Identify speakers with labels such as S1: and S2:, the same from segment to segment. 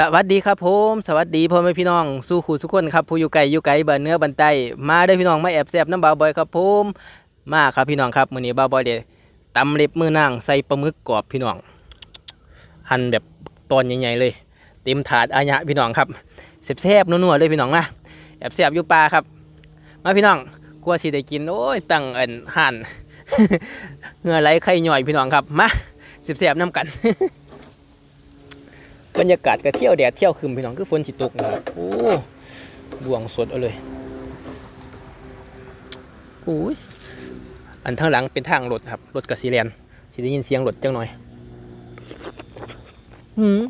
S1: สวัสดีครับผมสวัสดีพ่อแม่พี่น้องสู้ขู่สุกคนครับผู้อยู่ไกลอยู่ไกลบ้านเนื้อบ้านใต้มาได้พี่น้องมาแอบแซบน้ำบาบอยครับผมมาครับพี่น้องครับมื้อนี้บาบอยเดตำเล็บมือนางใส่ปลาหมึกกรอบพี่น้อง หั่นแบบตอนใหญ่ๆเลย เต็มถาดอายะพี่น้องครับแซ่บๆนัวๆเลยพี่น้องนะแอบแซบอยู่ปลาครับ มาพี่น้องกลัวสิได้กินโอ้ยตั้งเอินหั่นเหงื่อไหลไข่ย่อยพี่น้องครับมาแซ่บๆน้ำกัน บรรยากาศก็เที่ยวแดดเที่ยวคืมพี่น้องคือฝนสิตกนะครับโอ้บ่วงสดเอาเลยโอ้ยอันทางหลังเป็นทางรถครับรถกระสีแลนสิได้ยินเสียงรถจังหน่อยหืม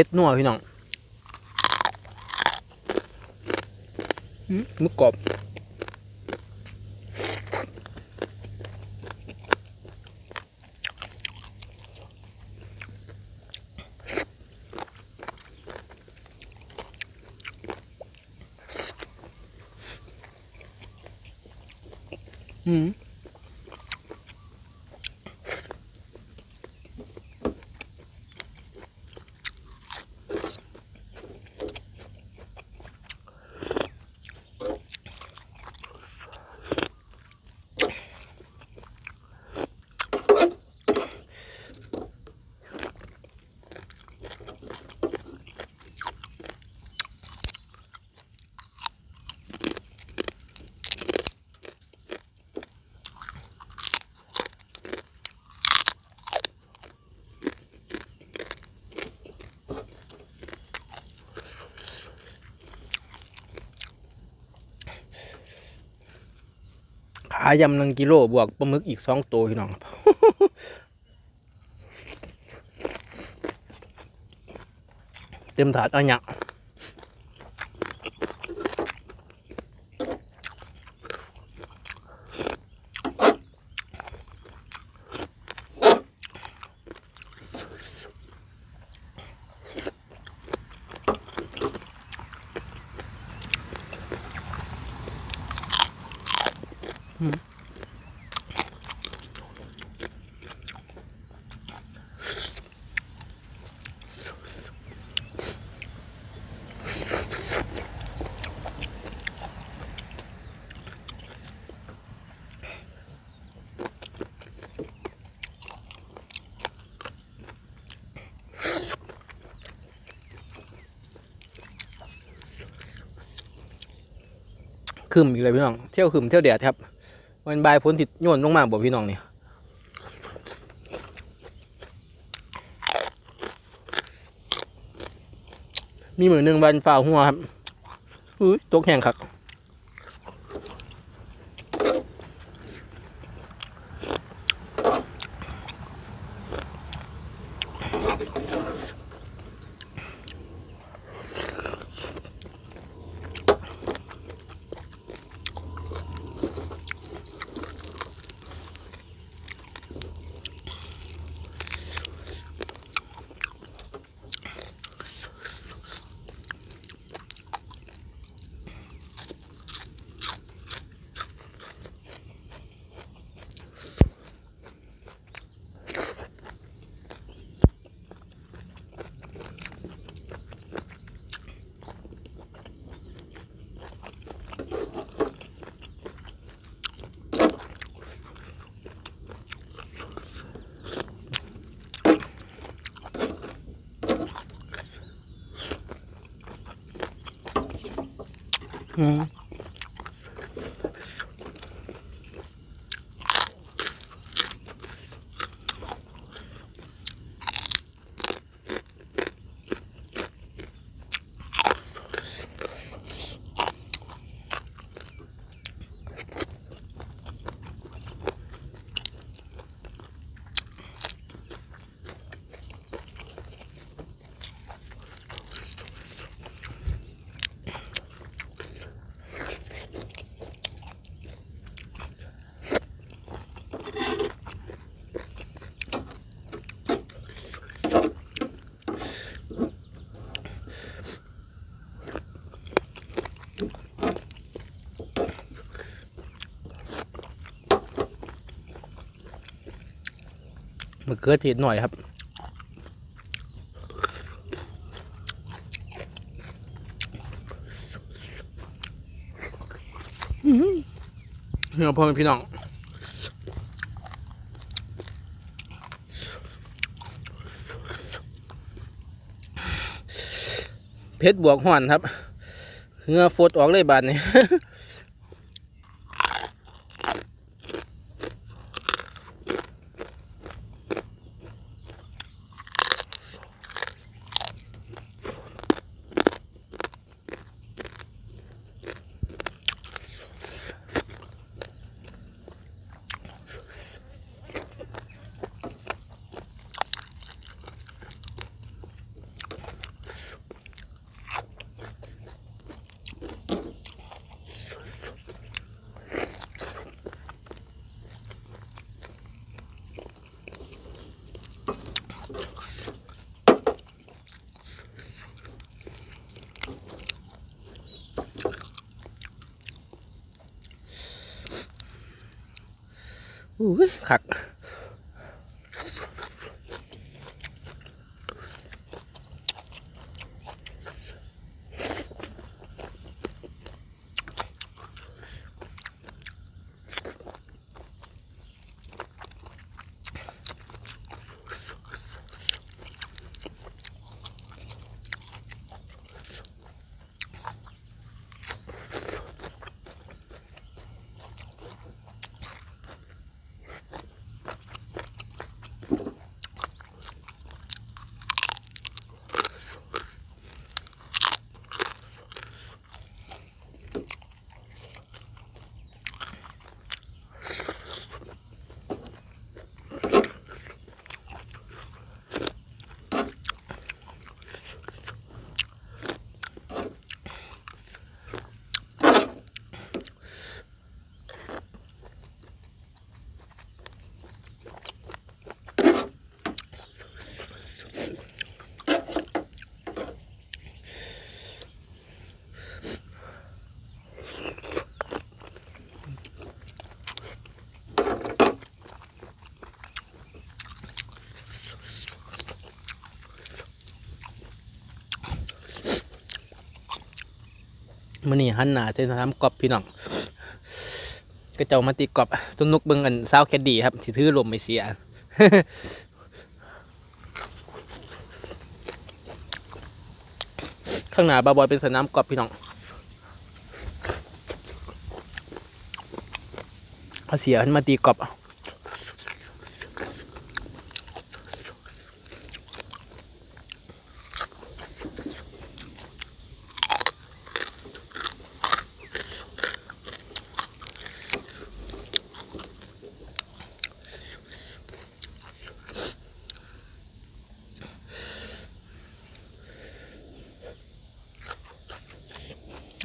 S1: ผ็ดนัวพี่น้องหืมหมึกกรอบอืม ขายำหนึ่งกิโลบวกปลาหมึกอีกสองตัวพี่น้องครับเต็มถาดอันยัง คืมอีกเลยพี่น้องเที่ยวคืมเที่ยวแดดครับมันใบพ้นติดโยนลงมาบอกพี่น้องเนี่ยมีมือหนึ่งวันฝ่าหัวครับอุ้ยตกแห้งครับ อื มมะเขือเทศหน่อยครับอื้อหือเนี่ยพ่อแม่พี่น้องเพชรบวกห่อนครับเหงือฟดออกเลยบาดนี้ ขัก มันนี่หันหน้าเส้นทำกอบพี่น้องก็เจ้ามาตีกอบสนุกเบิ่งอันสาแคดดี้ครับถือลมไม่เสียข้างหน้าบาบอยเป็นสนามกอบพี่น้องเอาเสียหันมาตีกอบ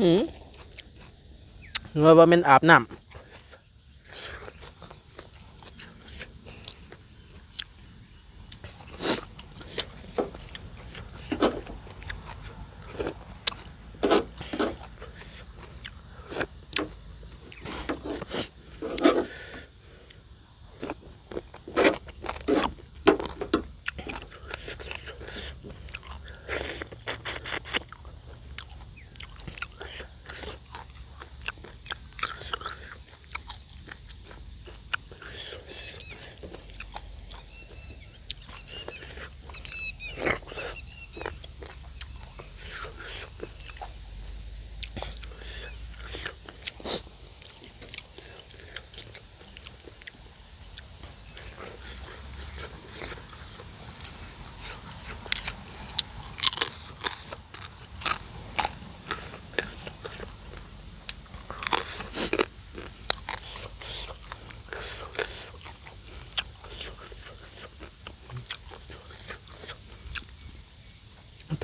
S1: หืมว่าว่าเป็นอาบน้ำ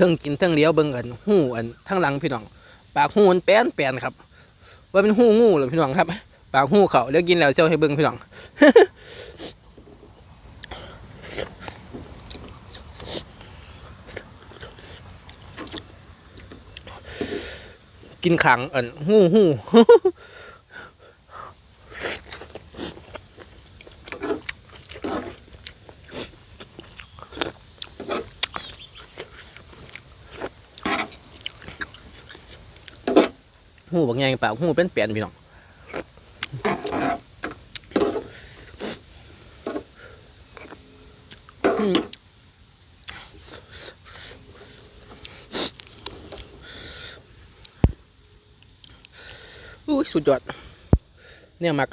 S1: ทิงกินเทิงเลี้ยวเบิ่งกันหูอันทั้งหลังพี่น้อง ปากหูมันแป้นแป้นครับ ว่าเป็นหูงูหรือพี่น้องครับ ปากหูเขาเลี้ยวกินแล้วเจ้าให้เบิ่งพี่น้องกินขังอันหูหู หูบางไงเปล่าหูเป็นเปลี่ยนพี่น้องอุ้ยสุดยอดเนี่ยมัก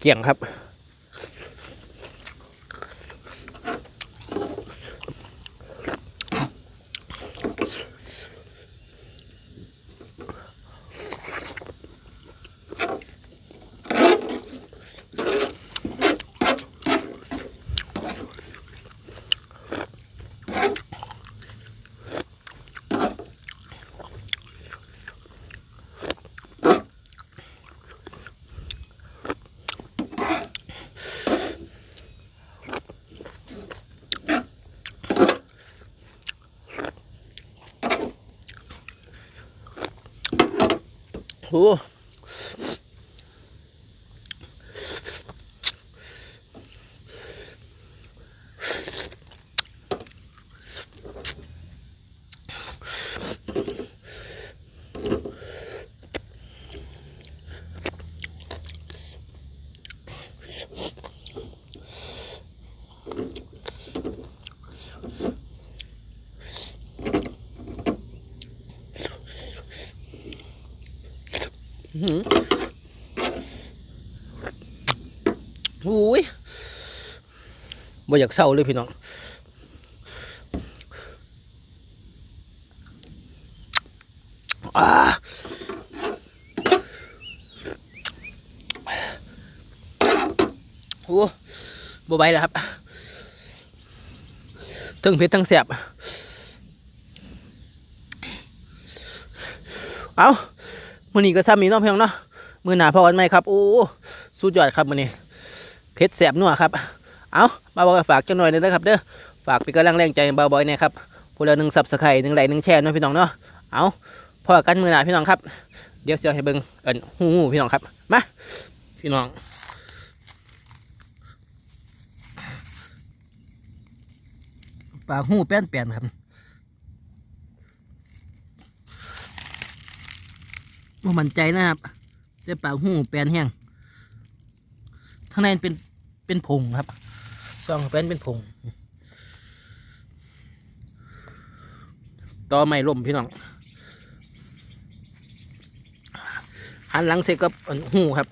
S1: เกี่ยงครับ โอ้หืมอุ้ย บ่อยากเศร้าเลยพี่น้องอ่าโอ้บ่ไหวแล้วครับทั้งเผ็ดทั้งแสบเอามือนี้ก็ซ้ำนี้เนาะพี่น้องเนาะมือหนาพอกันไหมครับ โอ้สุดยอดครับมือนี้เผ็ดแสบนัวครับ เอาบาบอกฝากจังหน่อยนึงนะครับเด้อฝากเป็นกำลังแรงใจให้บาวบอยนะครับผู้ละหนึ่งซับสไครหนึ่งไลค์หนึ่งแชร์เนาะพี่น้องเนาะเอาพอกันมือหนาพี่น้องครับ เดี๋ยวเสียวให้เบิ่งเอิ้นหูหูพี่น้องครับมาพี่น้องปากหูแป้นแป้นครับบ่ามันใจนะครับแต่ปากหูแป้นแห้งข้างในเป็นเป็นผงครับ ซองแป้นเป็นผงต่อไม่ล่มพี่น้องหันหลังเสร็จก็อันหูครับ